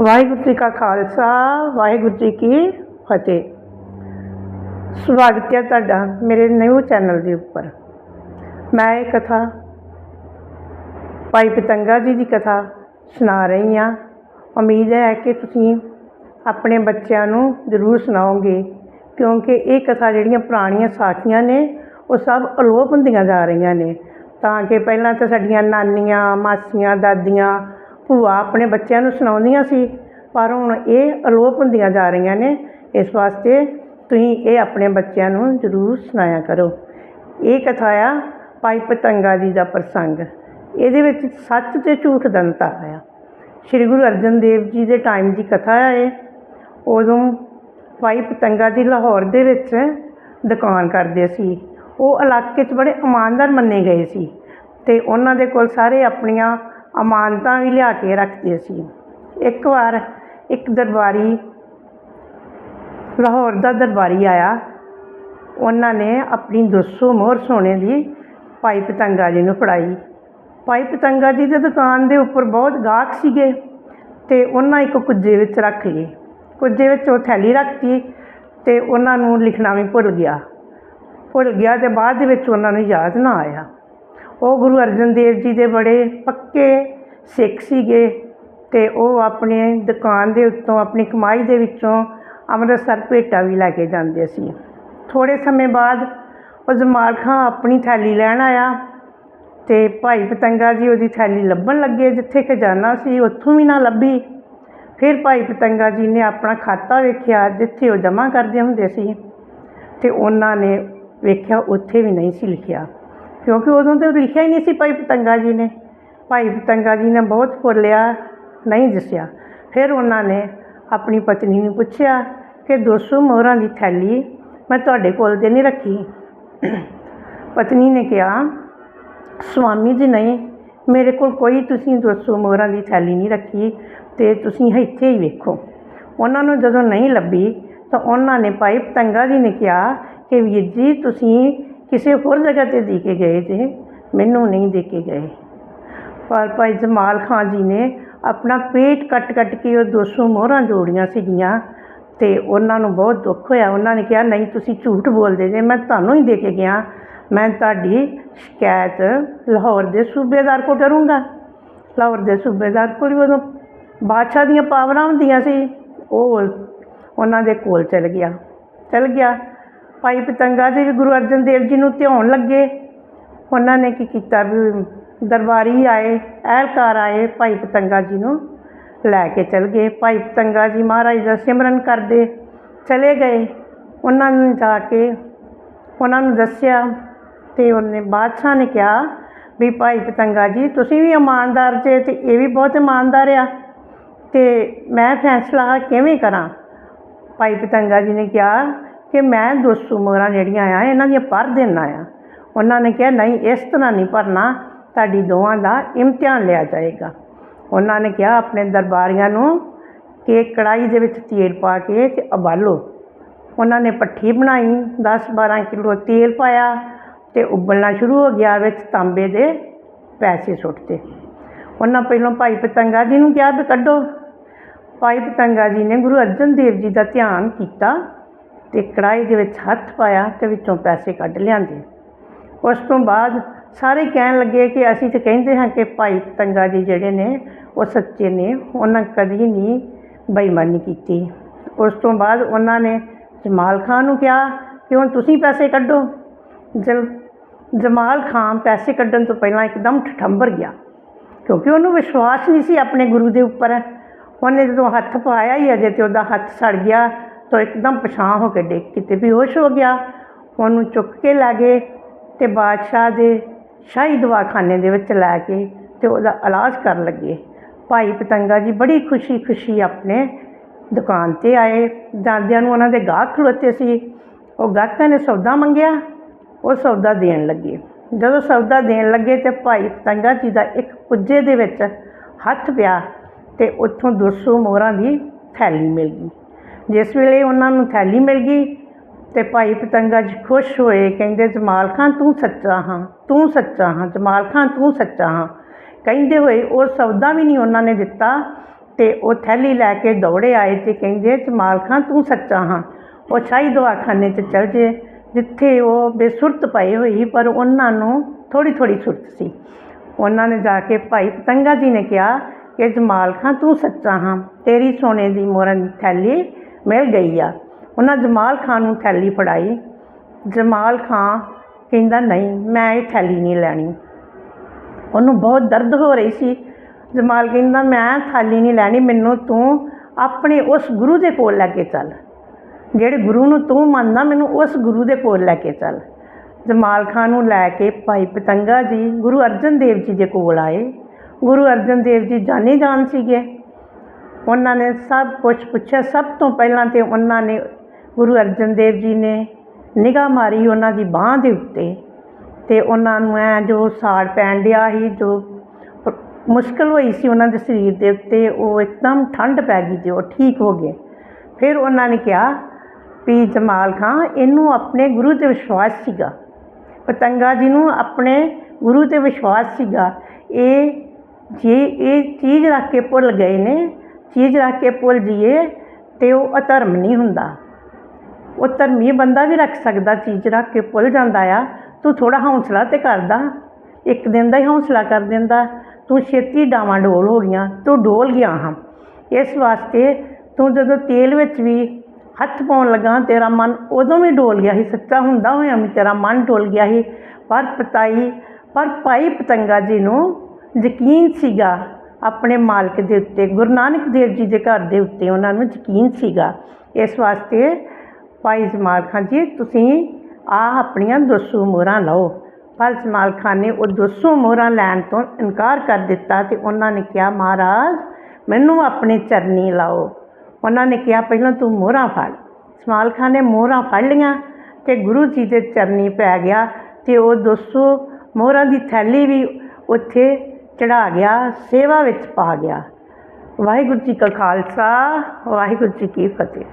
ਵਾਹਿਗੁਰੂ ਜੀ ਕਾ ਖਾਲਸਾ, ਵਾਹਿਗੁਰੂ ਜੀ ਕੀ ਫਤਿਹ। ਸਵਾਗਤ ਹੈ ਤੁਹਾਡਾ ਮੇਰੇ ਨਿਊ ਚੈਨਲ ਦੇ ਉੱਪਰ। ਮੈਂ ਇਹ ਕਥਾ ਭਾਈ ਪਤੰਗਾ ਜੀ ਦੀ ਕਥਾ ਸੁਣਾ ਰਹੀ ਹਾਂ। ਉਮੀਦ ਹੈ ਕਿ ਤੁਸੀਂ ਆਪਣੇ ਬੱਚਿਆਂ ਨੂੰ ਜ਼ਰੂਰ ਸੁਣਾਓਗੇ, ਕਿਉਂਕਿ ਇਹ ਕਥਾ ਜਿਹੜੀਆਂ ਪੁਰਾਣੀਆਂ ਸਾਖੀਆਂ ਨੇ, ਉਹ ਸਭ ਅਲੋਪ ਹੁੰਦੀਆਂ ਜਾ ਰਹੀਆਂ ਨੇ। ਤਾਂ ਕਿ ਪਹਿਲਾਂ ਤਾਂ ਸਾਡੀਆਂ ਨਾਨੀਆਂ, ਮਾਸੀਆਂ, ਦਾਦੀਆਂ ਭੂਆ ਆਪਣੇ ਬੱਚਿਆਂ ਨੂੰ ਸੁਣਾਉਂਦੀਆਂ ਸੀ, ਪਰ ਹੁਣ ਇਹ ਅਲੋਪ ਹੁੰਦੀਆਂ ਜਾ ਰਹੀਆਂ ਨੇ। ਇਸ ਵਾਸਤੇ ਤੁਸੀਂ ਇਹ ਆਪਣੇ ਬੱਚਿਆਂ ਨੂੰ ਜ਼ਰੂਰ ਸੁਣਾਇਆ ਕਰੋ। ਇਹ ਕਥਾ ਆ ਭਾਈ ਪਤੰਗਾ ਜੀ ਦਾ ਪ੍ਰਸੰਗ। ਇਹਦੇ ਵਿੱਚ ਸੱਚ ਤੇ ਝੂਠ ਦਾ ਅੰਤਰ ਆ। ਸ਼੍ਰੀ ਗੁਰੂ ਅਰਜਨ ਦੇਵ ਜੀ ਦੇ ਟਾਈਮ ਦੀ ਕਥਾ ਆ ਇਹ। ਉਦੋਂ ਭਾਈ ਪਤੰਗਾ ਜੀ ਲਾਹੌਰ ਦੇ ਵਿੱਚ ਦੁਕਾਨ ਕਰਦੇ ਸੀ। ਉਹ ਇਲਾਕੇ 'ਚ ਬੜੇ ਇਮਾਨਦਾਰ ਮੰਨੇ ਗਏ ਸੀ। ਅਤੇ ਉਹਨਾਂ ਦੇ ਕੋਲ ਸਾਰੇ ਆਪਣੀਆਂ ਅਮਾਨਤਾਂ ਵੀ ਲਿਆ ਕੇ ਰੱਖਦੇ ਸੀ। ਇੱਕ ਵਾਰ ਇੱਕ ਦਰਬਾਰੀ, ਲਾਹੌਰ ਦਾ ਦਰਬਾਰੀ ਆਇਆ। ਉਹਨਾਂ ਨੇ ਆਪਣੀ 200 ਮੋਹਰ ਸੋਨੇ ਦੀ ਭਾਈ ਪਤੰਗਾ ਜੀ ਨੂੰ ਫੜਾਈ। ਭਾਈ ਪਤੰਗਾ ਜੀ ਦੀ ਦੁਕਾਨ ਦੇ ਉੱਪਰ ਬਹੁਤ ਗਾਹਕ ਸੀਗੇ ਅਤੇ ਉਹਨਾਂ ਇੱਕ ਕੁੱਜੇ ਵਿੱਚ ਰੱਖ ਲਈ ਕੁੱਜੇ ਵਿੱਚ ਉਹ ਥੈਲੀ ਰੱਖਤੀ ਅਤੇ ਉਹਨਾਂ ਨੂੰ ਲਿਖਣਾ ਵੀ ਭੁੱਲ ਗਿਆ। ਭੁੱਲ ਗਿਆ ਅਤੇ ਬਾਅਦ ਦੇ ਵਿੱਚ ਉਹਨਾਂ ਨੂੰ ਯਾਦ ਨਾ ਆਇਆ। ਉਹ ਗੁਰੂ ਅਰਜਨ ਦੇਵ ਜੀ ਦੇ ਬੜੇ ਪੱਕੇ ਸਿੱਖ ਸੀਗੇ ਅਤੇ ਉਹ ਆਪਣੇ ਦੁਕਾਨ ਦੇ ਉੱਤੋਂ, ਆਪਣੀ ਕਮਾਈ ਦੇ ਵਿੱਚੋਂ ਅੰਮ੍ਰਿਤਸਰ ਭੇਟਾ ਵੀ ਲੈ ਕੇ ਜਾਂਦੇ ਸੀ। ਥੋੜ੍ਹੇ ਸਮੇਂ ਬਾਅਦ ਉਹ ਜਮਾਲ ਖਾਂ ਆਪਣੀ ਥੈਲੀ ਲੈਣ ਆਇਆ ਅਤੇ ਭਾਈ ਪਤੰਗਾ ਜੀ ਉਹਦੀ ਥੈਲੀ ਲੱਭਣ ਲੱਗੇ, ਜਿੱਥੇ ਖਜ਼ਾਨਾ ਸੀ ਉੱਥੋਂ ਵੀ ਨਾ ਲੱਭੀ। ਫਿਰ ਭਾਈ ਪਤੰਗਾ ਜੀ ਨੇ ਆਪਣਾ ਖਾਤਾ ਵੇਖਿਆ, ਜਿੱਥੇ ਉਹ ਜਮ੍ਹਾਂ ਕਰਦੇ ਹੁੰਦੇ ਸੀ ਅਤੇ ਉਹਨਾਂ ਨੇ ਵੇਖਿਆ ਉੱਥੇ ਵੀ ਨਹੀਂ ਸੀ ਲਿਖਿਆ। ਕਿਉਂਕਿ ਉਦੋਂ ਤਾਂ ਲਿਖਿਆ ਹੀ ਨਹੀਂ ਸੀ ਭਾਈ ਪਤੰਗਾ ਜੀ ਨੇ। ਭਾਈ ਪਤੰਗਾ ਜੀ ਨੇ ਬਹੁਤ ਫੁੱਲਿਆ ਨਹੀਂ ਦੱਸਿਆ। ਫਿਰ ਉਹਨਾਂ ਨੇ ਆਪਣੀ ਪਤਨੀ ਨੂੰ ਪੁੱਛਿਆ ਕਿ ਦੋ ਸੌ ਮੋਹਰਾਂ ਦੀ ਥੈਲੀ ਮੈਂ ਤੁਹਾਡੇ ਕੋਲ ਤੇ ਨਹੀਂ ਰੱਖੀ। ਪਤਨੀ ਨੇ ਕਿਹਾ ਸਵਾਮੀ ਜੀ ਨਹੀਂ, ਮੇਰੇ ਕੋਲ ਕੋਈ ਤੁਸੀਂ ਦੋ ਸੌ ਮੋਹਰਾਂ ਦੀ ਥੈਲੀ ਨਹੀਂ ਰੱਖੀ ਅਤੇ ਤੁਸੀਂ ਇੱਥੇ ਹੀ ਵੇਖੋ। ਉਹਨਾਂ ਨੂੰ ਜਦੋਂ ਨਹੀਂ ਲੱਭੀ ਤਾਂ ਉਹਨਾਂ ਨੇ ਭਾਈ ਪਤੰਗਾ ਜੀ ਨੇ ਕਿਹਾ ਕਿ ਵੀਰ ਜੀ ਤੁਸੀਂ ਕਿਸੇ ਹੋਰ ਜਗ੍ਹਾ 'ਤੇ ਦੇ ਕੇ ਗਏ ਜੇ ਮੈਨੂੰ ਨਹੀਂ ਦੇ ਕੇ ਗਏ। ਪਰ ਭਾਈ ਜਮਾਲ ਖਾਂ ਜੀ ਨੇ ਆਪਣਾ ਪੇਟ ਕੱਟ ਕੱਟ ਕੇ ਉਹ 200 ਮੋਹਰਾਂ ਜੋੜੀਆਂ ਸੀਗੀਆਂ ਅਤੇ ਉਹਨਾਂ ਨੂੰ ਬਹੁਤ ਦੁੱਖ ਹੋਇਆ। ਉਹਨਾਂ ਨੇ ਕਿਹਾ, ਨਹੀਂ, ਤੁਸੀਂ ਝੂਠ ਬੋਲਦੇ ਜੇ, ਮੈਂ ਤੁਹਾਨੂੰ ਹੀ ਦੇ ਕੇ ਗਿਆ। ਮੈਂ ਤੁਹਾਡੀ ਸ਼ਿਕਾਇਤ ਲਾਹੌਰ ਦੇ ਸੂਬੇਦਾਰ ਕੋਲ ਕਰੂੰਗਾ। ਲਾਹੌਰ ਦੇ ਸੂਬੇਦਾਰ ਕੋਲ ਵੀ ਉਦੋਂ ਬਾਦਸ਼ਾਹ ਦੀਆਂ ਪਾਵਰਾਂ ਹੁੰਦੀਆਂ ਸੀ। ਉਹ ਉਹਨਾਂ ਦੇ ਕੋਲ ਚਲ ਗਿਆ। ਚਲ ਗਿਆ। ਭਾਈ ਪਤੰਗਾ ਜੀ ਵੀ ਗੁਰੂ ਅਰਜਨ ਦੇਵ ਜੀ ਨੂੰ ਧਿਆਉਣ ਲੱਗੇ। ਉਹਨਾਂ ਨੇ ਕੀ ਕੀਤਾ ਵੀ ਦਰਬਾਰੀ ਆਏ ਅਹਿਲਕਾਰ ਆਏ ਭਾਈ ਪਤੰਗਾ ਜੀ ਨੂੰ ਲੈ ਕੇ ਚਲ ਗਏ। ਭਾਈ ਪਤੰਗਾ ਜੀ ਮਹਾਰਾਜ ਦਾ ਸਿਮਰਨ ਕਰਦੇ ਚਲੇ ਗਏ। ਉਹਨਾਂ ਨੂੰ ਜਾ ਕੇ ਉਹਨਾਂ ਨੂੰ ਦੱਸਿਆ ਅਤੇ ਉਹਨੇ ਬਾਦਸ਼ਾਹ ਨੇ ਕਿਹਾ ਵੀ ਭਾਈ ਪਤੰਗਾ ਜੀ, ਤੁਸੀਂ ਵੀ ਇਮਾਨਦਾਰ ਜੇ ਅਤੇ ਇਹ ਵੀ ਬਹੁਤ ਇਮਾਨਦਾਰ ਆ ਅਤੇ ਮੈਂ ਫੈਸਲਾ ਕਿਵੇਂ ਕਰਾਂ? ਭਾਈ ਪਤੰਗਾ ਜੀ ਨੇ ਕਿਹਾ ਕਿ ਮੈਂ 200 ਮੋਹਰਾਂ ਜਿਹੜੀਆਂ ਆ, ਇਹਨਾਂ ਦੀਆਂ ਭਰ ਦੇਣਾ ਆ। ਉਹਨਾਂ ਨੇ ਕਿਹਾ, ਨਹੀਂ, ਇਸ ਤਰ੍ਹਾਂ ਨਹੀਂ ਭਰਨਾ, ਤੁਹਾਡੀ ਦੋਵਾਂ ਦਾ ਇਮਤਿਹਾਨ ਲਿਆ ਜਾਏਗਾ। ਉਹਨਾਂ ਨੇ ਕਿਹਾ ਆਪਣੇ ਦਰਬਾਰੀਆਂ ਨੂੰ ਕਿ ਕੜਾਈ ਦੇ ਵਿੱਚ ਤੇਲ ਪਾ ਕੇ ਅਤੇ ਉਬਾਲੋ। ਉਹਨਾਂ ਨੇ ਪੱਠੀ ਬਣਾਈ 10 12 ਕਿਲੋ ਤੇਲ ਪਾਇਆ ਅਤੇ ਉਬਲਣਾ ਸ਼ੁਰੂ ਹੋ ਗਿਆ ਵਿੱਚ ਤਾਂਬੇ ਦੇ ਪੈਸੇ ਸੁੱਟਤੇ ਉਹਨਾਂ ਪਹਿਲਾਂ ਭਾਈ ਪਤੰਗਾ ਜੀ ਨੂੰ ਕਿਹਾ ਵੀ ਕੱਢੋ। ਭਾਈ ਪਤੰਗਾ ਜੀ ਨੇ ਗੁਰੂ ਅਰਜਨ ਦੇਵ ਜੀ ਦਾ ਧਿਆਨ ਕੀਤਾ ਅਤੇ ਕੜਾਹੀ ਦੇ ਵਿੱਚ ਹੱਥ ਪਾਇਆ ਅਤੇ ਵਿੱਚੋਂ ਪੈਸੇ ਕੱਢ ਲਿਆਂਦੇ। ਉਸ ਤੋਂ ਬਾਅਦ ਸਾਰੇ ਕਹਿਣ ਲੱਗੇ ਕਿ ਅਸੀਂ ਤਾਂ ਕਹਿੰਦੇ ਹਾਂ ਕਿ ਭਾਈ ਪਤੰਗਾ ਜੀ ਜਿਹੜੇ ਨੇ, ਉਹ ਸੱਚੇ ਨੇ, ਉਹਨਾਂ ਕਦੀ ਨਹੀਂ ਬੇਈਮਾਨੀ ਕੀਤੀ। ਉਸ ਤੋਂ ਬਾਅਦ ਉਹਨਾਂ ਨੇ ਜਮਾਲ ਖਾਨ ਨੂੰ ਕਿਹਾ, ਕਿ ਹੁਣ ਤੁਸੀਂ ਪੈਸੇ ਕੱਢੋ। ਜਲ, ਜਮਾਲ ਖਾਨ ਪੈਸੇ ਕੱਢਣ ਤੋਂ ਪਹਿਲਾਂ ਇੱਕਦਮ ਠਠੰਬਰ ਗਿਆ, ਕਿਉਂਕਿ ਉਹਨੂੰ ਵਿਸ਼ਵਾਸ ਨਹੀਂ ਸੀ ਆਪਣੇ ਗੁਰੂ ਦੇ ਉੱਪਰ। ਉਹਨੇ ਜਦੋਂ ਹੱਥ ਪਾਇਆ ਹੀ ਅਜੇ ਤੇ ਉਹਦਾ ਹੱਥ ਸੜ ਗਿਆ ਤੋਂ ਇੱਕਦਮ ਪਛਾਂ ਹੋ ਕੇ ਡਿੱਗ ਕਿਤੇ ਬੇਹੋਸ਼ ਹੋ ਗਿਆ। ਉਹਨੂੰ ਚੁੱਕ ਕੇ ਲੈ ਗਏ ਅਤੇ ਬਾਦਸ਼ਾਹ ਦੇ ਸ਼ਾਹੀ ਦਵਾਖਾਨੇ ਦੇ ਵਿੱਚ ਲੈ ਕੇ ਅਤੇ ਉਹਦਾ ਇਲਾਜ ਕਰਨ ਲੱਗੇ। ਭਾਈ ਪਤੰਗਾ ਜੀ ਬੜੀ ਖੁਸ਼ੀ ਖੁਸ਼ੀ ਆਪਣੇ ਦੁਕਾਨ 'ਤੇ ਆਏ। ਜਾਂਦਿਆਂ ਨੂੰ ਉਹਨਾਂ ਦੇ ਗਾਹਕ ਖਲੋਤੇ ਸੀ। ਉਹ ਗਾਹਕਾਂ ਨੇ ਸੌਦਾ ਮੰਗਿਆ, ਉਹ ਸੌਦਾ ਦੇਣ ਲੱਗੇ। ਜਦੋਂ ਸੌਦਾ ਦੇਣ ਲੱਗੇ ਤੇ ਭਾਈ ਪਤੰਗਾ ਜੀ ਦਾ ਇੱਕ ਪੁੱਜੇ ਦੇ ਵਿੱਚ ਹੱਥ ਪਿਆ ਅਤੇ ਉੱਥੋਂ 200 ਮੋਹਰਾਂ ਦੀ ਥੈਲੀ ਮਿਲ ਗਈ। ਜਿਸ ਵੇਲੇ ਉਹਨਾਂ ਨੂੰ ਥੈਲੀ ਮਿਲ ਗਈ ਅਤੇ ਭਾਈ ਪਤੰਗਾ ਜੀ ਖੁਸ਼ ਹੋਏ, ਕਹਿੰਦੇ, ਜਮਾਲ ਖਾਨ, ਤੂੰ ਸੱਚਾ ਹਾਂ, ਤੂੰ ਸੱਚਾ ਹਾਂ, ਜਮਾਲ ਖਾਨ, ਤੂੰ ਸੱਚਾ ਹਾਂ। ਕਹਿੰਦੇ ਹੋਏ ਉਹ ਸੌਦਾ ਵੀ ਨਹੀਂ ਉਹਨਾਂ ਨੇ ਦਿੱਤਾ ਤੇ ਉਹ ਥੈਲੀ ਲੈ ਕੇ ਦੌੜੇ ਆਏ ਤੇ ਕਹਿੰਦੇ, ਜਮਾਲ ਖਾਂ ਤੂੰ ਸੱਚਾ ਹਾਂ। ਉਹ ਸ਼ਾਹੀ ਦਵਾਖਾਨੇ 'ਚ ਚਲ ਜੇ ਜਿੱਥੇ ਉਹ ਬੇਸੁਰਤ ਪਏ ਹੋਈ ਪਰ ਉਹਨਾਂ ਨੂੰ ਥੋੜੀ ਥੋੜੀ ਸੁਰਤ ਸੀ। ਉਹਨਾਂ ਨੇ ਜਾ ਕੇ ਭਾਈ ਪਤੰਗਾ ਜੀ ਨੇ ਕਿਹਾ ਕਿ, ਜਮਾਲ ਖਾਂ ਤੂੰ ਸੱਚਾ ਹਾਂ, ਤੇਰੀ ਸੋਨੇ ਦੀ ਮੋਹਰਾਂ ਦੀ ਥੈਲੀ ਮਿਲ ਗਈ ਆ। ਉਹਨਾਂ ਜਮਾਲ ਖਾਂ ਨੂੰ ਥੈਲੀ ਫੜਾਈ। ਜਮਾਲ ਖਾਂ ਕਹਿੰਦਾ, ਨਹੀਂ, ਮੈਂ ਇਹ ਥੈਲੀ ਨਹੀਂ ਲੈਣੀ। ਉਹਨੂੰ ਬਹੁਤ ਦਰਦ ਹੋ ਰਹੀ ਸੀ। ਜਮਾਲ ਕਹਿੰਦਾ, ਮੈਂ ਥੈਲੀ ਨਹੀਂ ਲੈਣੀ, ਮੈਨੂੰ ਤੂੰ ਆਪਣੇ ਉਸ ਗੁਰੂ ਦੇ ਕੋਲ ਲੈ ਕੇ ਚੱਲ। ਜਿਹੜੇ ਗੁਰੂ ਨੂੰ ਤੂੰ ਮੰਨਦਾ, ਮੈਨੂੰ ਉਸ ਗੁਰੂ ਦੇ ਕੋਲ ਲੈ ਕੇ ਚੱਲ। ਜਮਾਲ ਖਾਨ ਨੂੰ ਲੈ ਕੇ ਭਾਈ ਪਤੰਗਾ ਜੀ ਗੁਰੂ ਅਰਜਨ ਦੇਵ ਜੀ ਦੇ ਕੋਲ ਆਏ। ਗੁਰੂ ਅਰਜਨ ਦੇਵ ਜੀ ਜਾਣੇ ਜਾਣ ਸੀਗੇ। ਉਹਨਾਂ ਨੇ ਸਭ ਕੁਛ ਪੁੱਛਿਆ। ਸਭ ਤੋਂ ਪਹਿਲਾਂ ਤਾਂ ਉਹਨਾਂ ਨੇ ਗੁਰੂ ਅਰਜਨ ਦੇਵ ਜੀ ਨੇ ਨਿਗਾਹ ਮਾਰੀ ਉਹਨਾਂ ਦੀ ਬਾਂਹ ਦੇ ਉੱਤੇ ਅਤੇ ਉਹਨਾਂ ਨੂੰ ਐਂ ਜੋ ਸਾੜ ਪੈਣ ਡਿਆ ਸੀ, ਜੋ ਪ- ਮੁਸ਼ਕਲ ਹੋਈ ਸੀ ਉਹਨਾਂ ਦੇ ਸਰੀਰ ਦੇ ਉੱਤੇ, ਉਹ ਇੱਕਦਮ ਠੰਡ ਪੈ ਗਈ ਤੇ ਉਹ ਠੀਕ ਹੋ ਗਏ। ਫਿਰ ਉਹਨਾਂ ਨੇ ਕਿਹਾ ਵੀ ਜਮਾਲ ਖਾਂ ਇਹਨੂੰ ਆਪਣੇ ਗੁਰੂ ਤੇ ਵਿਸ਼ਵਾਸ ਸੀਗਾ। ਪਤੰਗਾ ਜੀ ਨੂੰ ਆਪਣੇ ਗੁਰੂ ਤੇ ਵਿਸ਼ਵਾਸ ਸੀਗਾ। ਇਹ ਜੇ ਇਹ ਚੀਜ਼ ਰੱਖ ਕੇ ਭੁੱਲ ਗਏ ਨੇ ਚੀਜ਼ ਰੱਖ ਕੇ ਭੁੱਲ ਜੀਏ ਤਾਂ ਉਹ ਅਧਰਮ ਨਹੀਂ ਹੁੰਦਾ। ਉਹ ਧਰਮੀ ਬੰਦਾ ਵੀ ਰੱਖ ਸਕਦਾ, ਚੀਜ਼ ਰੱਖ ਕੇ ਭੁੱਲ ਜਾਂਦਾ ਆ। ਤੂੰ ਥੋੜ੍ਹਾ ਹੌਂਸਲਾ ਤਾਂ ਕਰਦਾ। ਇੱਕ ਦਿਨ ਦਾ ਹੀ ਹੌਂਸਲਾ ਕਰ ਦਿੰਦਾ। ਤੂੰ ਛੇਤੀ ਡਾਵਾਂ ਡੋਲ ਹੋ ਗਈਆਂ। ਤੂੰ ਡੋਲ ਗਿਆ ਹਾਂ। ਇਸ ਵਾਸਤੇ ਤੂੰ ਜਦੋਂ ਤੇਲ ਵਿੱਚ ਵੀ ਹੱਥ ਪਾਉਣ ਲੱਗਾ, ਤੇਰਾ ਮਨ ਉਦੋਂ ਵੀ ਡੋਲ ਗਿਆ ਸੀ। ਸੱਚਾ ਹੁੰਦਾ ਹੋਇਆ ਵੀ ਤੇਰਾ ਮਨ ਡੋਲ ਗਿਆ ਸੀ। ਪਰ ਪਤਾਈ, ਪਰ ਭਾਈ ਪਤੰਗਾ ਜੀ ਨੂੰ ਯਕੀਨ ਸੀਗਾ ਆਪਣੇ ਮਾਲਕ ਦੇ ਉੱਤੇ, ਗੁਰੂ ਨਾਨਕ ਦੇਵ ਜੀ ਦੇ ਘਰ ਦੇ ਉੱਤੇ ਉਹਨਾਂ ਨੂੰ ਯਕੀਨ ਸੀਗਾ। ਇਸ ਵਾਸਤੇ ਭਾਈ ਜਮਾਲ ਖਾਨ ਜੀ, ਤੁਸੀਂ ਆ ਆਪਣੀਆਂ 200 ਮੋਹਰਾਂ ਲਓ। ਪਰ ਜਮਾਲ ਖਾਨ ਨੇ ਉਹ 200 ਮੋਹਰਾਂ ਲੈਣ ਤੋਂ ਇਨਕਾਰ ਕਰ ਦਿੱਤਾ ਤੇ ਉਹਨਾਂ ਨੇ ਕਿਹਾ, ਮਹਾਰਾਜ, ਮੈਨੂੰ ਆਪਣੇ ਚਰਨੀ ਲਾਓ। ਉਹਨਾਂ ਨੇ ਕਿਹਾ, ਪਹਿਲਾਂ ਤੂੰ ਮੋਹਰਾਂ ਫੜ। ਜਮਾਲ ਖਾਨ ਨੇ ਮੋਹਰਾਂ ਫੜ ਲਈਆਂ ਤੇ ਗੁਰੂ ਜੀ ਦੇ ਚਰਨੀ ਪੈ ਗਿਆ ਤੇ ਉਹ 200 ਮੋਹਰਾਂ ਦੀ ਥੈਲੀ ਵੀ ਉੱਥੇ ਚੜਾ ਗਿਆ ਸੇਵਾ ਵਿੱਚ ਪਾ ਗਿਆ। ਵਾਹਿਗੁਰੂ ਜੀ ਕਾ ਖਾਲਸਾ ਵਾਹਿਗੁਰੂ ਜੀ ਕੀ ਫਤਿਹ।